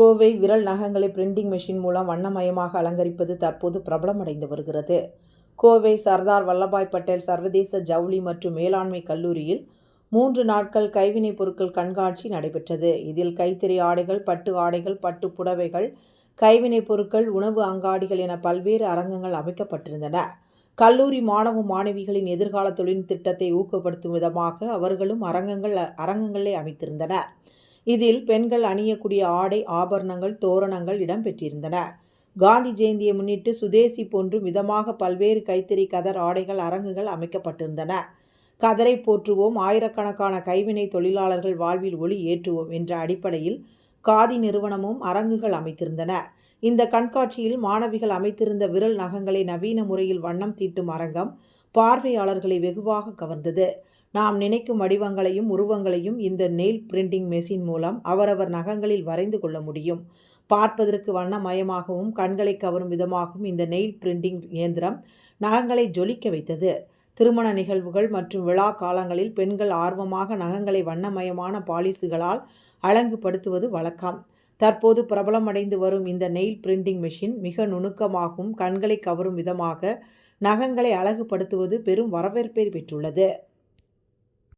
கோவை விரல் நகங்களை printing machine மூலம் வண்ணமயமாக அலங்கரிப்பது தற்போது பிரபலமடைந்து வருகிறது. கோவை சர்தார் வல்லபாய் பட்டேல் சர்வதேச ஜவுளி மற்றும் மேலாண்மை கல்லூரியில் மூன்று நாட்கள் கைவினைப் பொருட்கள் கண்காட்சி நடைபெற்றது. இதில் கைத்தறி ஆடைகள் பட்டு ஆடைகள் பட்டு புடவைகள் கைவினைப் பொருட்கள் உணவு அங்காடிகள் என பல்வேறு அரங்கங்கள் அமைக்கப்பட்டிருந்தன. கல்லூரி மாணவ மாணவிகளின் எதிர்கால தொழில் திட்டத்தை ஊக்கப்படுத்தும் விதமாக அவர்களும் அரங்கங்கள் அரங்கங்களை அமைத்திருந்தனர். இதில் பெண்கள் அணியக்கூடிய ஆடை ஆபரணங்கள் தோரணங்கள் இடம்பெற்றிருந்தன. காந்தி ஜெயந்தியை முன்னிட்டு சுதேசி போன்றும் விதமாக பல்வேறு கைத்தறி கதர் ஆடைகள் அரங்குகள் அமைக்கப்பட்டிருந்தன. கதரை போற்றுவோம் ஆயிரக்கணக்கான கைவினை தொழிலாளர்கள் வாழ்வில் ஒளி ஏற்றுவோம் என்ற அடிப்படையில் காதி நிறுவனமும் அரங்குகள் அமைத்திருந்தன. இந்த கண்காட்சியில் மாணவிகள் அமைத்திருந்த விரல் நகங்களை நவீன முறையில் வண்ணம் தீட்டும் அரங்கம் பார்வையாளர்களை வெகுவாக கவர்ந்தது. நாம் நினைக்கும் வடிவங்களையும் உருவங்களையும் இந்த நெயில் பிரிண்டிங் மெஷின் மூலம் அவரவர் நகங்களில் வரைந்து கொள்ள முடியும். பார்ப்பதற்கு வண்ணமயமாகவும் கண்களை கவரும் விதமாகவும் இந்த நெயில் பிரிண்டிங் இயந்திரம் நகங்களை ஜொலிக்க வைத்தது. திருமண நிகழ்வுகள் மற்றும் விழா காலங்களில் பெண்கள் ஆர்வமாக நகங்களை வண்ணமயமான பாலிசுகளால் அழகுபடுத்துவது வழக்கம். தற்போது பிரபலமடைந்து வரும் இந்த நெயில் பிரிண்டிங் மெஷின் மிக நுணுக்கமாகவும் கண்களை கவரும் விதமாக நகங்களை அழகுபடுத்துவது பெரும் வரவேற்பை பெற்றுள்ளது.